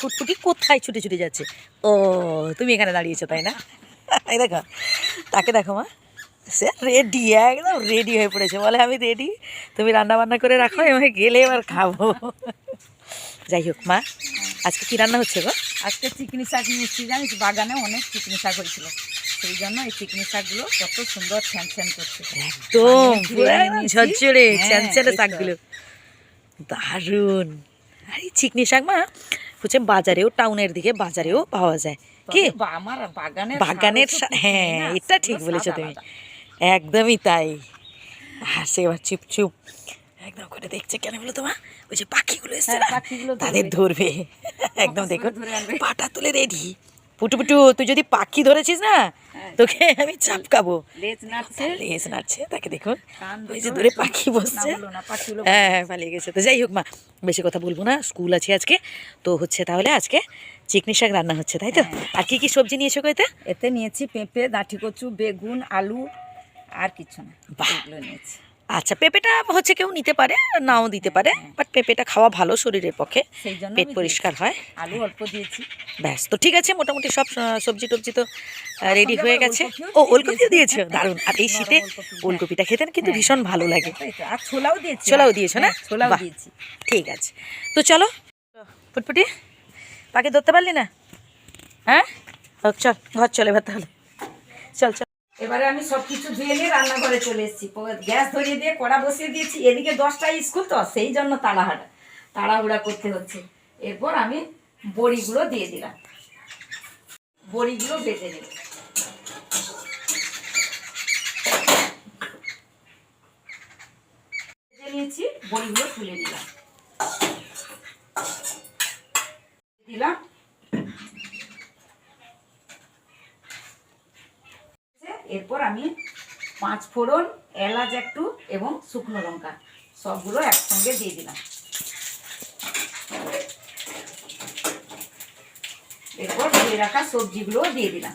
ফুটফুটি কোথায় ছুটে ছুটে যাচ্ছে? ও তুমি এখানে দাঁড়িয়েছো তাই না? এই দেখো তাকে দেখো মা। সে রেডি একদম রেডি হয়ে পড়েছে। বলে আমি রেডি তুমি রান্না বান্না করে রাখো আমি গেলে এবার খাব। যাই হোক মা আজকে কি রান্না হচ্ছে গো? আজকে চিকনি শাক নিচ্ছি জানিস বাগানে অনেক চিকনি শাক হয়েছিল। সেই জন্য এই চিকনি শাকগুলো কত সুন্দর ছ্যান ছ্যান করছে। একদম। ঝরঝরে হ্যাঁ, এই তো। শাকগুলো। দারুণ। আর এই চিকনি শাক মা হচ্ছে বাজারেও টাউনের দিকে বাজারেও পাওয়া যায়। কি? আমার বাগানের বাগানের হ্যাঁ এটা ঠিক বলেছ তুমি। একদমই তাই। হাসে এবার চুপ চুপ। একদম করে দেখছে কেন বলো তোমার ওই যে পাখিগুলো এসছে হ্যাঁ, তাদের ধরবে। একদম দেখুন পাটা তুলে রেডি। পুটু পুটু তুই যদি পাখি ধরেছিস না হ্যাঁ। তোকে আমি চাপকাবো। লেজ নাড়ছে? নাড়ছে তাকে দেখুন। ওই যে একটু পাখি বসছে। হ্যাঁ হ্যাঁ পালিয়ে গেছে। তো যাই হোক মা বেশি কথা বলব না স্কুল আছে আজকে। তো হচ্ছে তাহলে আজকে চিকনি শাক রান্না হচ্ছে তাই তো? হ্যাঁ। আর কি কি সবজি নিয়েছো কইতে? এতে নিয়েছি পেঁপে দাঁঠি কচু বেগুন আলু আর কিছু না। বাহ। নিয়েছি। আচ্ছা পেঁপেটা হচ্ছে কেউ নিতে পারে নাও দিতে পারে বাট পেঁপেটা খাওয়া ভালো শরীরের পক্ষে পেট পরিষ্কার হয়। আলু অল্প দিয়েছি। ব্যাস তো ঠিক আছে মোটামুটি সব সবজি টবজি তো রেডি হয়ে গেছে। ও ওলকপিও দিয়েছি। দারুণ। আর এই শীতে হ্যাঁ। ওলকপিটা খেতে না কিন্তু হ্যাঁ। ভীষণ ভালো লাগে। আর ছোলাও দিয়েছি ছোলাও দিয়েছ না? হ্যাঁ, ছোলাও দিয়েছি। ঠিক আছে। তো চলো ফুটফুটি পাখি ধরতে পারলি না? হ্যাঁ? চল ঘর চলে এবার তাহলে। চল চল। এবারে আমি সব কিছু ধুয়ে নিয়ে রান্নাঘরে চলে এসেছি। গ্যাস ধরিয়ে দিয়ে কড়া বসিয়ে দিয়েছি। এদিকে দশটায় স্কুল তো, সেই জন্য তাড়াহাড়া, তাড়াহুড়া করতে হচ্ছে। এরপর আমি বড়িগুলো দিয়ে দিলাম। বড়িগুলো বেটে নেব। নিয়েছি, বড়িগুলো তুলে নিলাম। দিলাম এরপর আমি পাঁচ ফোড়ন, এলাচ একটু এবং শুকনো লঙ্কা, সবগুলো একসঙ্গে দিয়ে দিলাম। এরপর ধুয়ে রাখা সবজিগুলোও দিয়ে দিলাম।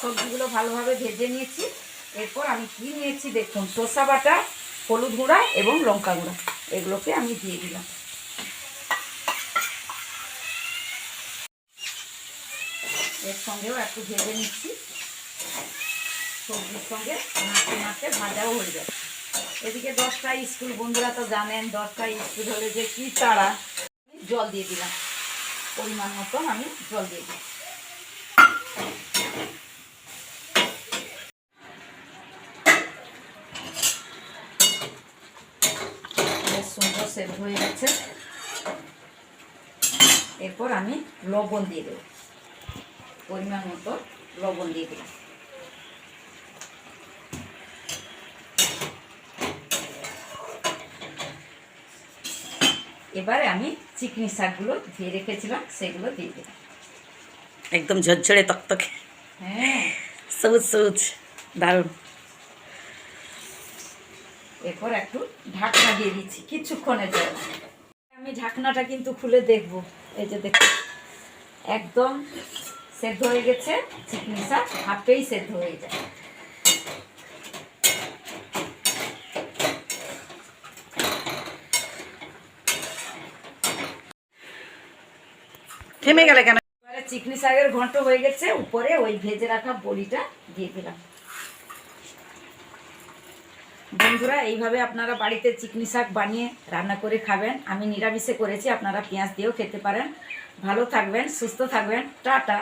সবজিগুলো ভালোভাবে ভেজে নিয়েছি। এরপর আমি কি নিয়েছি দেখুন শসা বাটা, হলুদ গুঁড়া এবং লঙ্কা গুঁড়া, এগুলোকে আমি দিয়ে দিলাম। এর সঙ্গেও একটু ভেজে নিচ্ছি। সবজির সঙ্গে নাড়তে নাড়তে ভাজাও হয়ে যাবে এদিকে দশটা স্কুল বন্ধুরা তো জানেন, দশটা স্কুল হলে যে কি আমি জল দিয়ে দিলাম। পরিমাণ মতন আমি জল দিয়ে দিই সুন্দর সেদ্ধ হয়ে গেছে। এরপর আমি লবণ দিয়ে দেবো। পরিমাণ মতো লবণ দিয়ে দিলাম। এবারে আমি চিকনি শাকগুলো ধুয়ে রেখেছিলাম সেগুলো দিয়ে দিলাম। একদম ঝরঝরে তকতকে। হ্যাঁ। সবুজ সবুজ দারুণ। এরপর একটু ঢাকনা দিয়ে দিচ্ছি কিছুক্ষণের জন্য। আমি ঢাকনাটা কিন্তু খুলে দেখব এই যে দেখো একদম সেদ্ধ হয়ে গেছে চিকনি শাক হাফেই সেদ্ধ হয়ে যায়। থেমে গেলে কেন? এবারে চিকনি শাকের ঘন্ট হয়ে গেছে উপরে ওই ভেজে রাখা বড়িটা দিয়ে দিলাম। বন্ধুরা এইভাবে আপনারা বাড়িতে চিকনি শাক বানিয়ে রান্না করে খাবেন। আমি নিরামিষে করেছি আপনারা পেঁয়াজ দিয়েও খেতে পারেন। ভালো থাকবেন সুস্থ থাকবেন। টাটা।